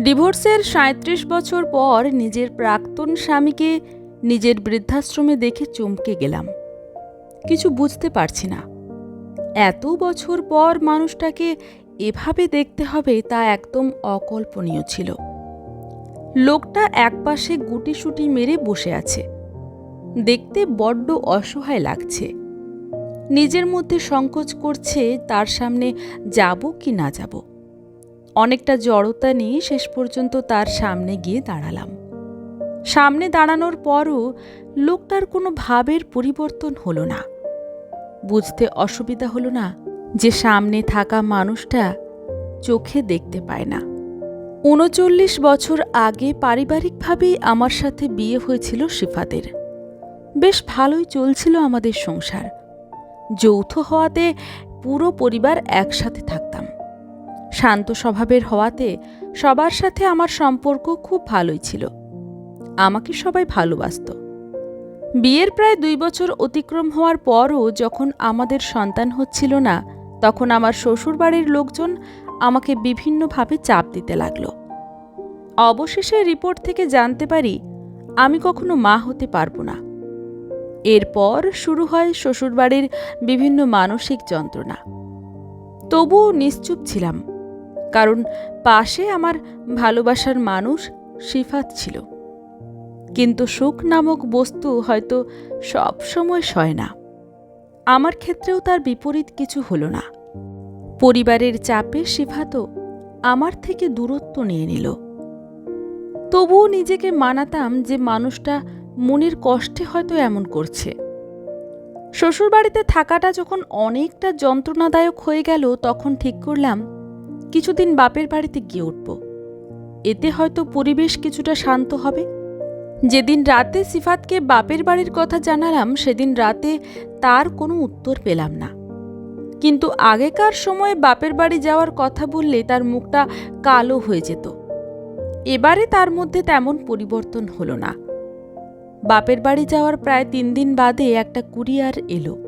ডিভোর্সের সাঁত্রিশ বছর পর নিজের প্রাক্তন স্বামীকে নিজের বৃদ্ধাশ্রমে দেখে চমকে গেলাম। কিছু বুঝতে পারছি না। এত বছর পর মানুষটাকে এভাবে দেখতে হবে তা একদম অকল্পনীয় ছিল। লোকটা একপাশে গুটিসুটি মেরে বসে আছে। দেখতে বড্ড অসহায় লাগছে। নিজের মধ্যে সংকোচ করছে তার সামনে যাব কি না যাব। অনেকটা জড়তা নিয়ে শেষ পর্যন্ত তার সামনে গিয়ে দাঁড়ালাম। সামনে দাঁড়ানোর পরও লোকটার কোনো ভাবের পরিবর্তন হলো না। বুঝতে অসুবিধা হলো না যে সামনে থাকা মানুষটা চোখে দেখতে পায় না। উনচল্লিশ বছর আগে পারিবারিকভাবেই আমার সাথে বিয়ে হয়েছিল শিফাতের বেশ ভালোই চলছিল আমাদের সংসার। যৌথ হওয়াতে পুরো পরিবার একসাথে থাকতাম। শান্ত স্বভাবের হওয়াতে সবার সাথে আমার সম্পর্ক খুব ভালোই ছিল। আমাকে সবাই ভালোবাসত। বিয়ের প্রায় দুই বছর অতিক্রম হওয়ার পরও যখন আমাদের সন্তান হচ্ছিল না, তখন আমার শ্বশুরবাড়ির লোকজন আমাকে বিভিন্নভাবে চাপ দিতে লাগল। অবশেষে রিপোর্ট থেকে জানতে পারি, আমি কখনো মা হতে পারব না। এরপর শুরু হয় শ্বশুরবাড়ির বিভিন্ন মানসিক যন্ত্রণা। তবুও নিশ্চুপ ছিলাম। কারণ পাশে আমার ভালোবাসার মানুষ সিফাত ছিল। কিন্তু সুখ নামক বস্তু হয়তো সব সময় সয় না। আমার ক্ষেত্রেও তার বিপরীত কিছু হলো না। পরিবারের চাপে সিফাতও আমার থেকে দূরত্ব নিয়ে নিল। তবুও নিজেকে মানাতাম যে মানুষটা মনের কষ্টে হয়তো এমন করছে। শ্বশুরবাড়িতে থাকাটা যখন অনেকটা যন্ত্রণাদায়ক হয়ে গেল, তখন ঠিক করলাম কিছুদিন বাপের বাড়িতে গিয়ে উঠব। এতে হয়তো পরিবেশ কিছুটা শান্ত হবে। যেদিন রাতে সিফাতকে বাপের বাড়ির কথা জানালাম, সেদিন রাতে তার কোনো উত্তর পেলাম না। কিন্তু আগেকার সময়ে বাপের বাড়ি যাওয়ার কথা বললে তার মুখটা কালো হয়ে যেত। এবারে তার মধ্যে তেমন পরিবর্তন হলো না। বাপের বাড়ি যাওয়ার প্রায় তিন দিন বাদে একটা কুরিয়ার এলো,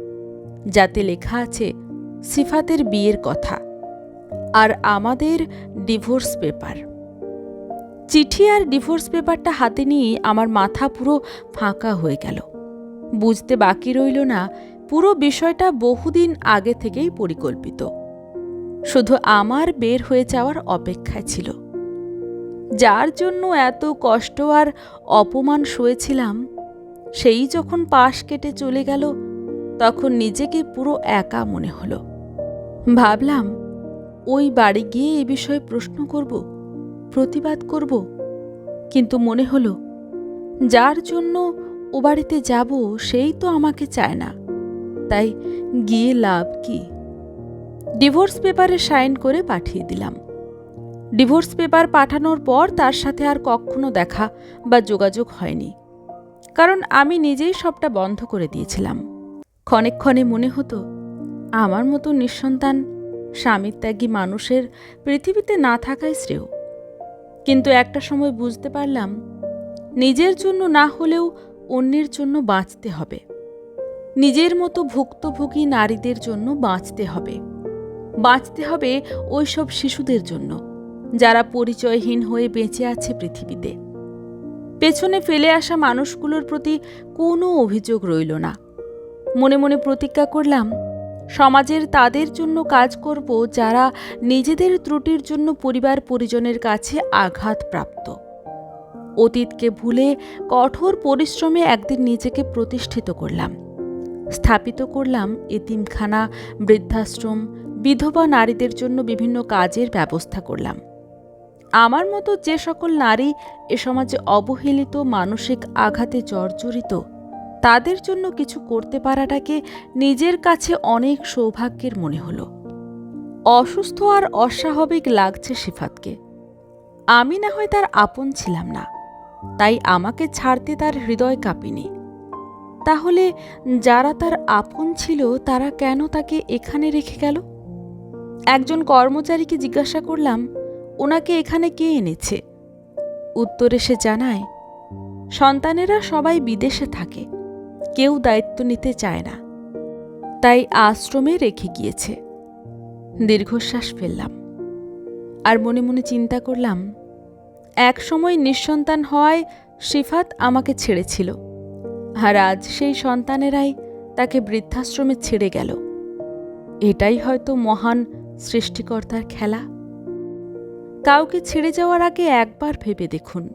যাতে লেখা আছে, সিফাতের বিয়ের কথা। আর আমাদের ডিভোর্স পেপার চিঠি আর ডিভোর্স পেপারটা হাতে নিয়ে আমার মাথা পুরো ফাঁকা হয়ে গেল। বুঝতে বাকি রইল না, পুরো বিষয়টা বহুদিন আগে থেকেই পরিকল্পিত। শুধু আমার বের হয়ে যাওয়ার অপেক্ষায় ছিল। যার জন্য এত কষ্ট আর অপমান সয়েছিলাম সেই যখন পাশ কেটে চলে গেল, তখন নিজেকে পুরো একা মনে হলো। ভাবলাম ওই বাড়ি গিয়ে এ বিষয়ে প্রশ্ন করব, প্রতিবাদ করব। কিন্তু মনে হলো, যার জন্য ও বাড়িতে যাব সেই তো আমাকে চায় না। তাই গিয়ে লাভ কি? ডিভোর্স পেপারে সাইন করে পাঠিয়ে দিলাম। ডিভোর্স পেপার পাঠানোর পর তার সাথে আর কখনো দেখা বা যোগাযোগ হয়নি। কারণ আমি নিজেই সবটা বন্ধ করে দিয়েছিলাম। ক্ষণে ক্ষণে মনে হতো, আমার মতো নিঃসন্তান স্বামীর ত্যাগী মানুষের পৃথিবীতে না থাকাই শ্রেয়। কিন্তু একটা সময় বুঝতে পারলাম, নিজের জন্য না হলেও অন্যের জন্য বাঁচতে হবে। নিজের মতো ভুক্তভোগী নারীদের জন্য বাঁচতে হবে। বাঁচতে হবে ওইসব শিশুদের জন্য, যারা পরিচয়হীন হয়ে বেঁচে আছে পৃথিবীতে। পেছনে ফেলে আসা মানুষগুলোর প্রতি কোনো অভিযোগ রইল না। মনে মনে প্রতিজ্ঞা করলাম সমাজের তাদের জন্য কাজ করব যারা নিজেদের ত্রুটির জন্য পরিবার পরিজনের কাছে আঘাতপ্রাপ্ত। অতীতকে ভুলে কঠোর পরিশ্রমে একদিন নিজেকে প্রতিষ্ঠিত করলাম। স্থাপিত করলাম এতিমখানা, বৃদ্ধাশ্রম, বিধবা নারীদের জন্য বিভিন্ন কাজের ব্যবস্থা করলাম। আমার মতো যে সকল নারী এ সমাজে অবহেলিত, মানসিক আঘাতে জর্জরিত তাদের জন্য কিছু করতে পারাটাকে নিজের কাছে অনেক সৌভাগ্যের মনে হলো। অসুস্থ আর অস্বাভাবিক লাগছে সিফাতকে আমি না হয় তার আপন ছিলাম না, তাই আমাকে ছাড়তে তার হৃদয় কাঁপিনি। তাহলে যারা তার আপন ছিল, তারা কেন তাকে এখানে রেখে গেল? একজন কর্মচারীকে জিজ্ঞাসা করলাম, ওনাকে এখানে কে এনেছে? উত্তরে সে জানায়, সন্তানেরা সবাই বিদেশে থাকে। কেউ দায়িত্ব নিতে চায় না। তাই আশ্রমে রেখে গিয়েছে। দীর্ঘশ্বাস ফেললাম। আর মনে মনে চিন্তা করলাম, এক সময় নিঃসন্তান হওয়ায় সিফাত আমাকে ছেড়েছিল আর আজ সেই সন্তানেরাই তাকে বৃদ্ধাশ্রমে ছেড়ে গেল। এটাই হয়তো মহান সৃষ্টিকর্তার খেলা। কাউকে ছেড়ে যাওয়ার আগে একবার ভেবে দেখুন।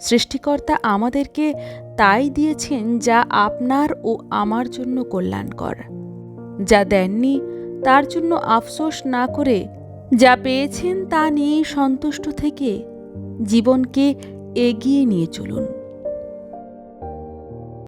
সৃষ্টিকর্তা আমাদেরকে তাই দিয়েছেন যা আপনার ও আমার জন্য কল্যাণকর, যা দেননি তার জন্য আফসোস না করে যা পেয়েছেন তা নিয়ে সন্তুষ্ট থেকে জীবনকে এগিয়ে নিয়ে চলুন।